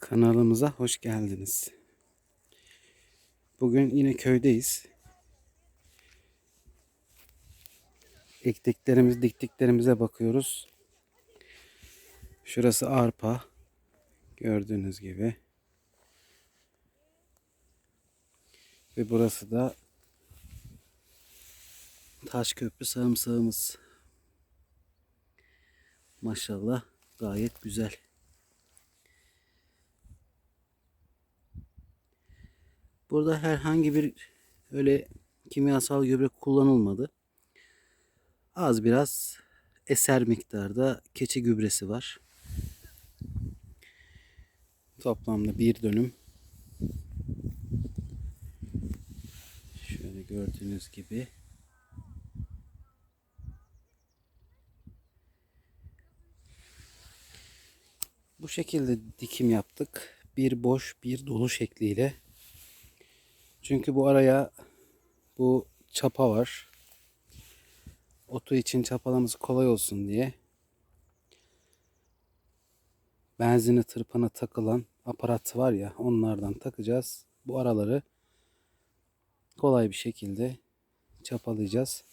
Kanalımıza hoş geldiniz. Bugün yine köydeyiz. Ektiklerimiz, diktiklerimize bakıyoruz. Şurası arpa. Gördüğünüz gibi. Ve burası da Taşköprü sarımsağımız. Maşallah gayet güzel. Burada herhangi bir öyle kimyasal gübre kullanılmadı. Az biraz eser miktarda keçi gübresi var. Toplamda bir dönüm. Şöyle gördüğünüz gibi. Bu şekilde dikim yaptık. Bir boş bir dolu şekliyle. Çünkü bu araya bu çapa var. Otu için çapalaması kolay olsun diye. Benzini tırpana takılan aparat var ya onlardan takacağız. Bu araları kolay bir şekilde çapalayacağız.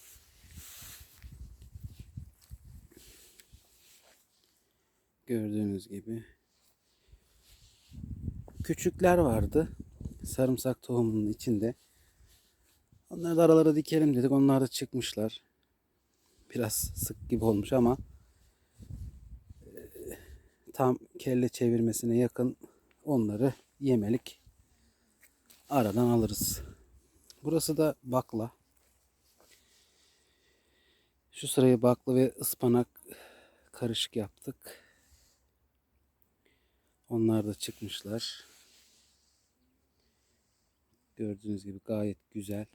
Gördüğünüz gibi. Küçükler vardı sarımsak tohumunun içinde. Onları da aralara dikelim dedik. Onlar da çıkmışlar. Biraz sık gibi olmuş ama e, tam kelle çevirmesine yakın onları yemelik aradan alırız. Burası da bakla. Şu sırayı bakla ve ıspanak karışık yaptık. Onlar da çıkmışlar. Gördüğünüz gibi gayet güzel.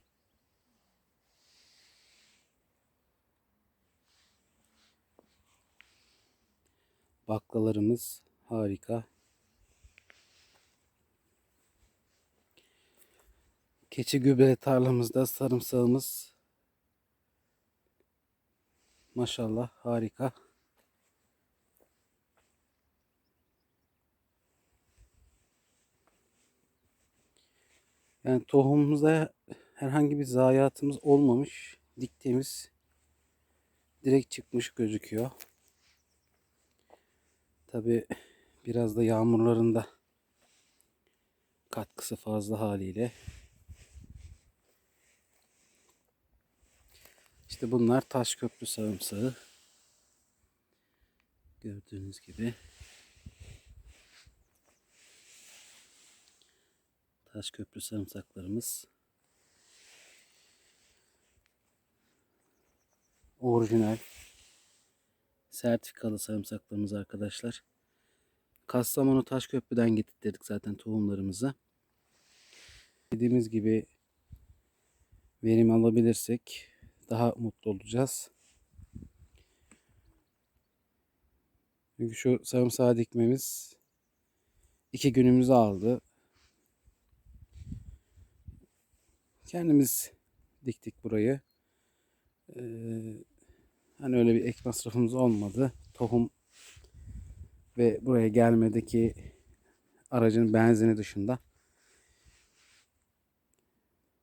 Baklalarımız harika. Keçi gübre tarlamızda sarımsağımız maşallah harika. Yani tohumumuzda herhangi bir zayiatımız olmamış. Diktiğimiz direkt çıkmış gözüküyor. Tabi biraz da yağmurlarında katkısı fazla haliyle. İşte bunlar Taşköprü sarımsağı. Gördüğünüz gibi. Taşköprü sarımsaklarımız. Orijinal. Sertifikalı sarımsaklarımız arkadaşlar. Kastamonu Taşköprü'den getirdik zaten tohumlarımızı. Dediğimiz gibi verim alabilirsek daha mutlu olacağız. Çünkü şu sarımsağı dikmemiz iki günümüzü aldı. Kendimiz diktik burayı. Ee, hani öyle bir ek masrafımız olmadı. Tohum ve buraya gelmedeki aracın benzini dışında.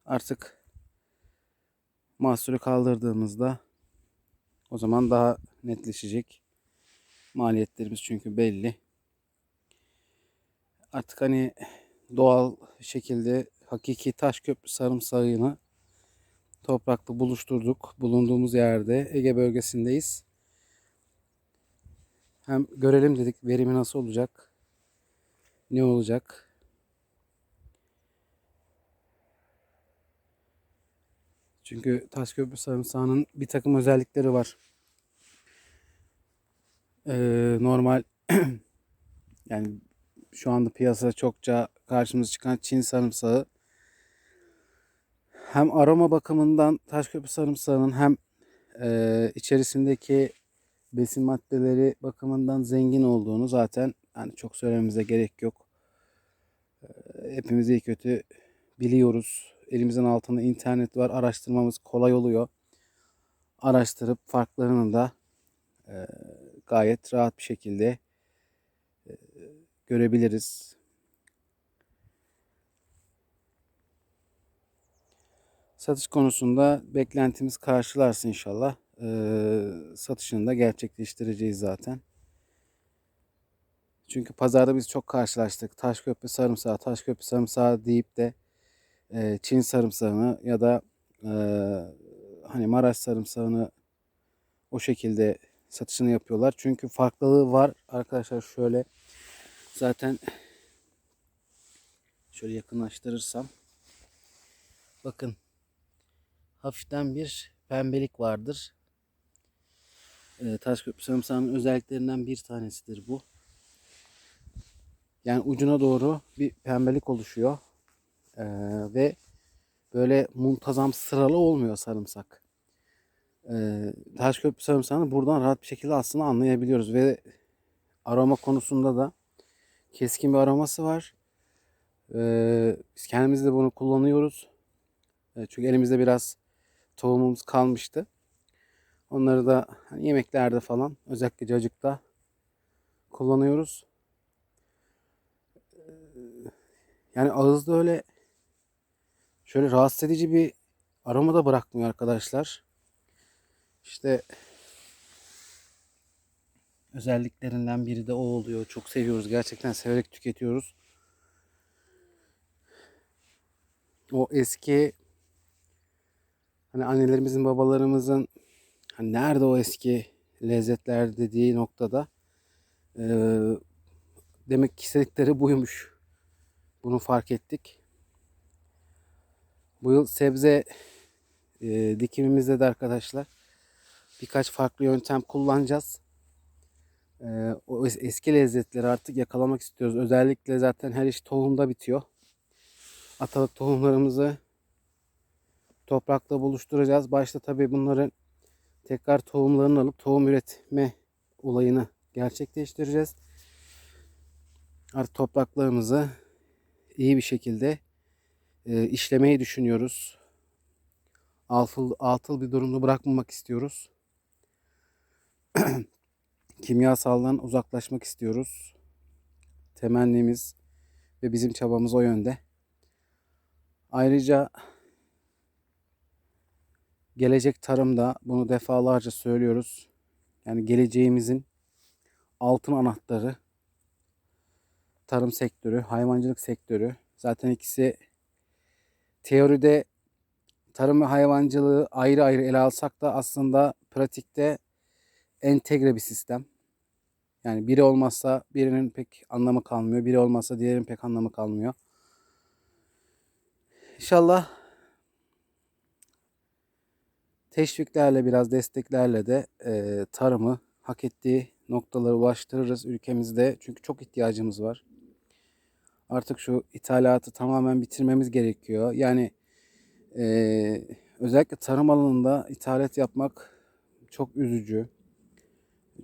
Artık mahsulü kaldırdığımızda o zaman daha netleşecek. Maliyetlerimiz çünkü belli. Artık hani doğal şekilde hakiki taş köprü sarımsağını toprakla buluşturduk. Bulunduğumuz yerde Ege bölgesindeyiz. Hem görelim dedik verimi nasıl olacak. Ne olacak. Çünkü Taşköprü sarımsağının bir takım özellikleri var. Ee, normal yani şu anda piyasada çokça karşımıza çıkan Çin sarımsağı hem aroma bakımından Taşköprü sarımsağının hem e, içerisindeki besin maddeleri bakımından zengin olduğunu zaten hani çok söylememize gerek yok. E, hepimiz iyi kötü biliyoruz. Elimizin altında internet var. Araştırmamız kolay oluyor. Araştırıp farklarını da e, gayet rahat bir şekilde e, görebiliriz. Satış konusunda beklentimiz karşılarsa inşallah eee, satışını da gerçekleştireceğiz zaten. Çünkü pazarda biz çok karşılaştık. Taşköprü sarımsağı, Taşköprü sarımsağı deyip de eee, Çin sarımsağını ya da eee, hani Maraş sarımsağını o şekilde satışını yapıyorlar. Çünkü farklılığı var. Arkadaşlar şöyle zaten şöyle yakınlaştırırsam bakın hafiften bir pembelik vardır. Ee, Taşköprü sarımsağının özelliklerinden bir tanesidir bu. Yani ucuna doğru bir pembelik oluşuyor. Ee, ve böyle muntazam sıralı olmuyor sarımsak. Ee, Taşköprü sarımsağını buradan rahat bir şekilde aslında anlayabiliyoruz ve aroma konusunda da keskin bir aroması var. Ee, biz kendimiz de bunu kullanıyoruz. Ee, çünkü elimizde biraz tohumumuz kalmıştı. Onları da hani yemeklerde falan özellikle cacıkta kullanıyoruz. Ee, Yani ağızda öyle şöyle rahatsız edici bir aroma da bırakmıyor arkadaşlar. İşte özelliklerinden biri de o oluyor. Çok seviyoruz. Gerçekten severek tüketiyoruz. O eski hani annelerimizin, babalarımızın hani nerede o eski lezzetler dediği noktada eee, demek ki istedikleri buymuş. Bunu fark ettik. Bu yıl sebze eee, dikimimizde de arkadaşlar birkaç farklı yöntem kullanacağız. Eee, o es- eski lezzetleri artık yakalamak istiyoruz. Özellikle zaten her iş tohumda bitiyor. Atalık tohumlarımızı toprakla buluşturacağız. Başta tabii bunların tekrar tohumlarını alıp tohum üretme olayını gerçekleştireceğiz. Artık topraklarımızı iyi bir şekilde e, işlemeyi düşünüyoruz. Altıl, altıl bir durumda bırakmamak istiyoruz. Kimyasaldan uzaklaşmak istiyoruz. Temennimiz ve bizim çabamız o yönde. Ayrıca gelecek tarımda bunu defalarca söylüyoruz. Yani geleceğimizin altın anahtarı tarım sektörü, hayvancılık sektörü. Zaten ikisi teoride tarım ve hayvancılığı ayrı ayrı ele alsak da aslında pratikte entegre bir sistem. Yani biri olmazsa birinin pek anlamı kalmıyor. Biri olmazsa diğerinin pek anlamı kalmıyor. İnşallah teşviklerle biraz desteklerle de e, tarımı hak ettiği noktalara ulaştırırız ülkemizde. Çünkü çok ihtiyacımız var. Artık şu ithalatı tamamen bitirmemiz gerekiyor. Yani e, özellikle tarım alanında ithalat yapmak çok üzücü.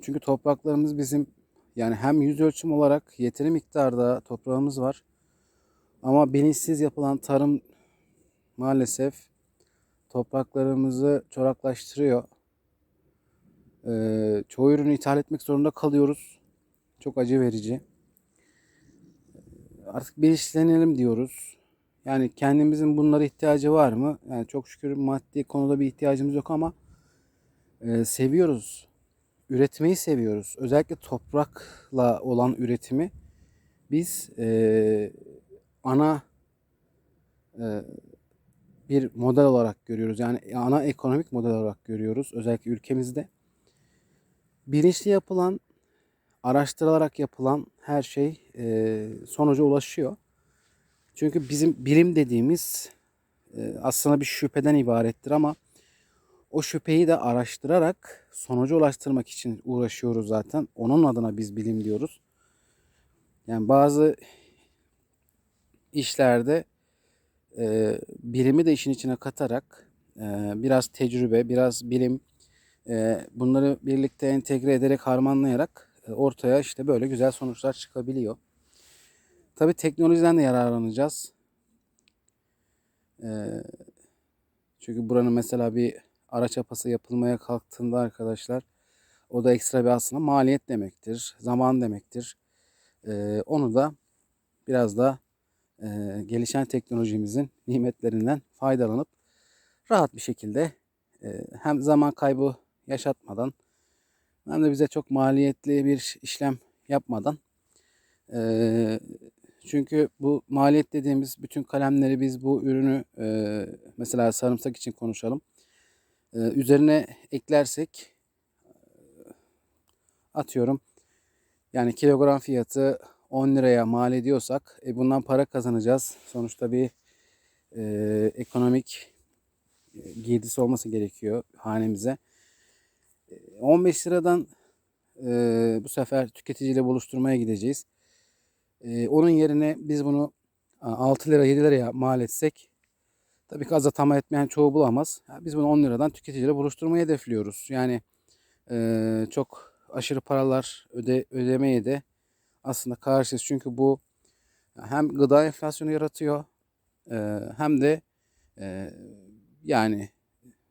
Çünkü topraklarımız bizim yani hem yüz ölçüm olarak yeteri miktarda toprağımız var. Ama bilinçsiz yapılan tarım maalesef topraklarımızı çoraklaştırıyor. Ee, çoğu ürünü ithal etmek zorunda kalıyoruz. Çok acı verici. Artık bilinçlenelim diyoruz. Yani kendimizin bunlara ihtiyacı var mı? Yani çok şükür maddi konuda bir ihtiyacımız yok ama e, seviyoruz. Üretmeyi seviyoruz. Özellikle toprakla olan üretimi biz e, ana e, bir model olarak görüyoruz. Yani ana ekonomik model olarak görüyoruz. Özellikle ülkemizde. Bilinçli yapılan, araştırılarak yapılan her şey e, sonuca ulaşıyor. Çünkü bizim bilim dediğimiz e, aslında bir şüpheden ibarettir ama o şüpheyi de araştırarak sonuca ulaştırmak için uğraşıyoruz zaten. Onun adına biz bilim diyoruz. Yani bazı işlerde e, bilimi de işin içine katarak e, biraz tecrübe, biraz bilim e, bunları birlikte entegre ederek harmanlayarak e, ortaya işte böyle güzel sonuçlar çıkabiliyor. Tabii teknolojiden de yararlanacağız. E, çünkü buranın mesela bir araç apası yapılmaya kalktığında arkadaşlar o da ekstra bir aslında maliyet demektir, zaman demektir. E, onu da biraz da e, gelişen teknolojimizin nimetlerinden faydalanıp rahat bir şekilde e, hem zaman kaybı yaşatmadan hem de bize çok maliyetli bir işlem yapmadan e, çünkü bu maliyet dediğimiz bütün kalemleri biz bu ürünü mesela sarımsak için konuşalım. Üzerine eklersek atıyorum yani kilogram fiyatı 10 liraya mal ediyorsak e, bundan para kazanacağız. Sonuçta bir e, ekonomik e, girdisi olması gerekiyor hanemize. E, 15 liradan e, bu sefer tüketiciyle buluşturmaya gideceğiz. E, onun yerine biz bunu 6 lira 7 liraya mal etsek tabii ki aza etmeyen çoğu bulamaz. Biz bunu 10 liradan tüketiciyle buluşturmayı hedefliyoruz. Yani e, çok aşırı paralar öde, ödemeye de aslında karşıyız. Çünkü bu hem gıda enflasyonu yaratıyor e, hem de e, yani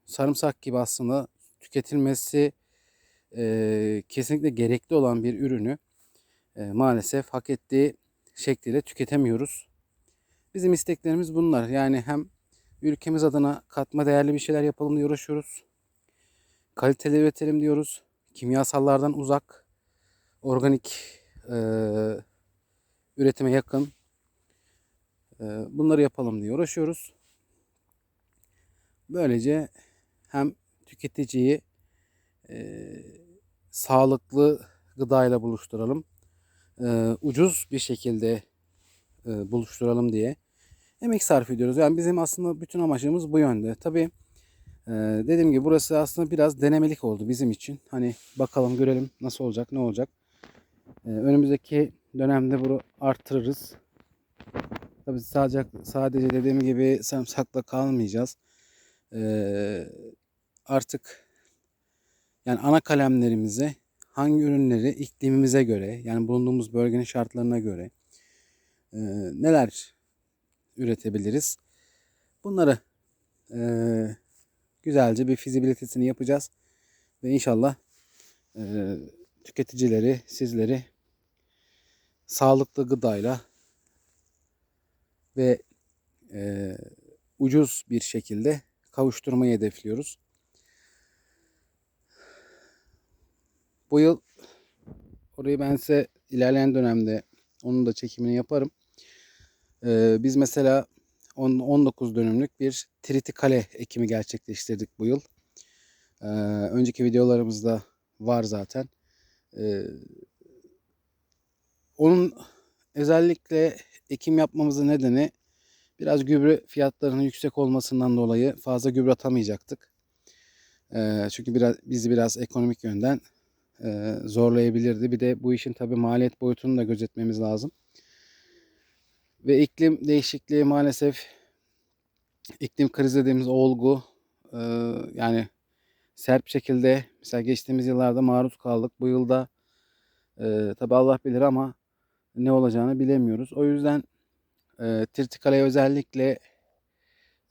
sarımsak gibi aslında tüketilmesi e, kesinlikle gerekli olan bir ürünü maalesef hak ettiği şekliyle tüketemiyoruz. Bizim isteklerimiz bunlar. Yani hem ülkemiz adına katma değerli bir şeyler yapalım diye uğraşıyoruz. Kaliteli üretelim diyoruz. Kimyasallardan uzak, organik e, üretime yakın e, bunları yapalım diye uğraşıyoruz. Böylece hem tüketiciyi e, sağlıklı gıdayla buluşturalım. E, ucuz bir şekilde e, buluşturalım diye emek sarf ediyoruz. Yani bizim aslında bütün amacımız bu yönde. Tabii e, dediğim gibi burası aslında biraz denemelik oldu bizim için. Hani bakalım görelim nasıl olacak, ne olacak. E, önümüzdeki dönemde bunu arttırırız. Tabii sadece, sadece dediğim gibi sarımsakla kalmayacağız. E, artık yani ana kalemlerimize hangi ürünleri iklimimize göre yani bulunduğumuz bölgenin şartlarına göre e, neler üretebiliriz? Bunları e, güzelce bir fizibilitesini yapacağız ve inşallah e, tüketicileri, sizleri sağlıklı gıdayla ve e, ucuz bir şekilde kavuşturmayı hedefliyoruz. Bu yıl orayı ben size ilerleyen dönemde onun da çekimini yaparım. Ee, biz mesela 10, 19 dönümlük bir tritikale ekimi gerçekleştirdik bu yıl. Ee, önceki videolarımızda var zaten. Ee, onun özellikle ekim yapmamızın nedeni biraz gübre fiyatlarının yüksek olmasından dolayı fazla gübre atamayacaktık. Ee, çünkü biraz bizi biraz ekonomik yönden e, zorlayabilirdi. Bir de bu işin tabi maliyet boyutunu da gözetmemiz lazım. Ve iklim değişikliği maalesef iklim krizi dediğimiz olgu e, yani sert şekilde mesela geçtiğimiz yıllarda maruz kaldık. Bu yılda e, tabi Allah bilir ama ne olacağını bilemiyoruz. O yüzden e, Tirtikala'ya özellikle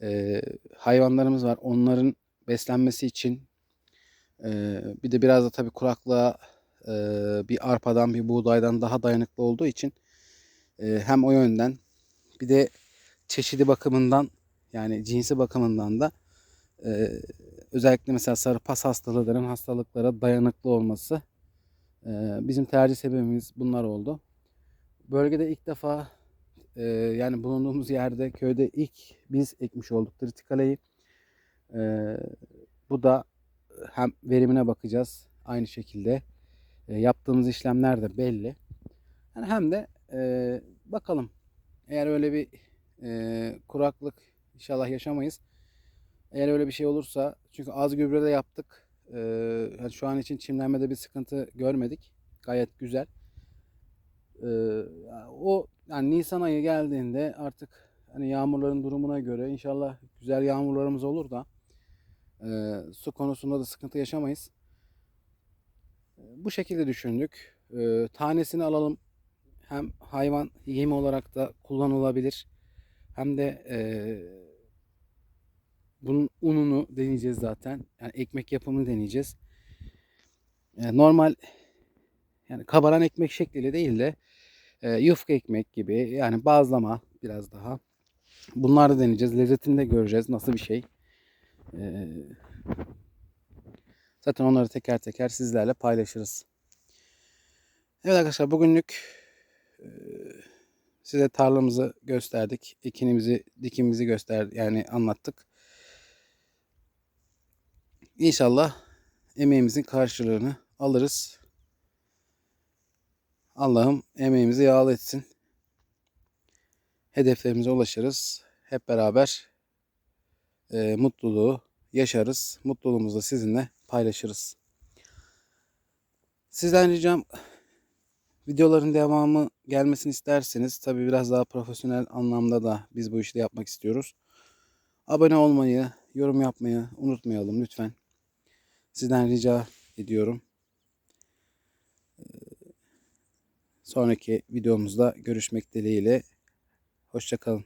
e, hayvanlarımız var. Onların beslenmesi için e, bir de biraz da tabii kuraklığa e, bir arpadan bir buğdaydan daha dayanıklı olduğu için e, hem o yönden bir de çeşidi bakımından yani cinsi bakımından da e, özellikle mesela sarı pas hastalığı hastalıklara dayanıklı olması e, bizim tercih sebebimiz bunlar oldu. Bölgede ilk defa e, yani bulunduğumuz yerde köyde ilk biz ekmiş olduk tritikaleyi. E, bu da hem verimine bakacağız aynı şekilde. E, yaptığımız işlemler de belli. Yani hem de e, bakalım eğer öyle bir e, kuraklık inşallah yaşamayız. Eğer öyle bir şey olursa çünkü az gübre de yaptık. E, yani şu an için çimlenmede bir sıkıntı görmedik. Gayet güzel. E, o yani Nisan ayı geldiğinde artık hani yağmurların durumuna göre inşallah güzel yağmurlarımız olur da e, su konusunda da sıkıntı yaşamayız. E, bu şekilde düşündük. E, tanesini alalım. Hem hayvan yemi olarak da kullanılabilir. Hem de e, bunun ununu deneyeceğiz zaten. Yani ekmek yapımını deneyeceğiz. E, normal yani kabaran ekmek şekliyle değil de yufka ekmek gibi yani bazlama biraz daha. Bunları deneyeceğiz. Lezzetini de göreceğiz nasıl bir şey. Zaten onları teker teker sizlerle paylaşırız. Evet arkadaşlar bugünlük size tarlamızı gösterdik. Ekinimizi, dikimimizi gösterdik. Yani anlattık. İnşallah emeğimizin karşılığını alırız. Allah'ım emeğimizi yağlı etsin. Hedeflerimize ulaşırız. Hep beraber e, mutluluğu yaşarız. Mutluluğumuzu da sizinle paylaşırız. Sizden ricam videoların devamı gelmesini isterseniz tabi biraz daha profesyonel anlamda da biz bu işi yapmak istiyoruz. Abone olmayı, yorum yapmayı unutmayalım lütfen. Sizden rica ediyorum. Ee, Sonraki videomuzda görüşmek dileğiyle. Hoşçakalın.